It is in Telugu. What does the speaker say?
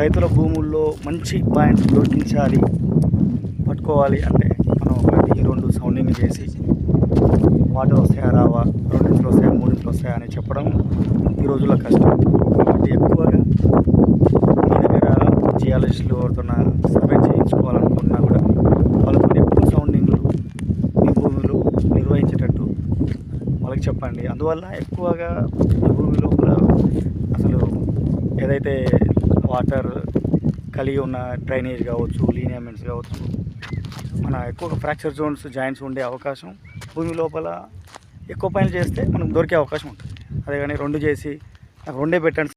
రైతుల భూముల్లో మంచి పాయింట్ దొరికించాలి. పట్టుకోవాలి అంటే మనం ఒకటి రెండు సౌండింగ్ చేసి వాటర్ వస్తాయా రావా? రెండు ఇంచులు వస్తాయా మూడు ఇంచులు వస్తాయా అని చెప్పడం ఈ రోజుల్లో కష్టం. కాబట్టి ఎక్కువగా మీ దగ్గర జియాలజిస్టులు ఎవరితోనా సర్వే చేయించుకోవాలనుకున్నా కూడా వాళ్ళతో ఎక్కువ సౌండింగ్లు మీ భూమిలో నిర్వహించేటట్టు వాళ్ళకి చెప్పండి. అందువల్ల ఎక్కువగా మీ భూమిలో అసలు ఏదైతే వాటర్ కలిగి ఉన్న డ్రైనేజ్ కావచ్చు లీనియమెంట్స్ కావచ్చు మన ఎక్కువగా ఫ్రాక్చర్ జోన్స్ జాయింట్స్ ఉండే అవకాశం భూమి లోపల ఎక్కువ పనులు చేస్తే మనకు దొరికే అవకాశం ఉంటుంది. అదే కానీ రెండు చేసి నాకు రెండే పెట్టండి.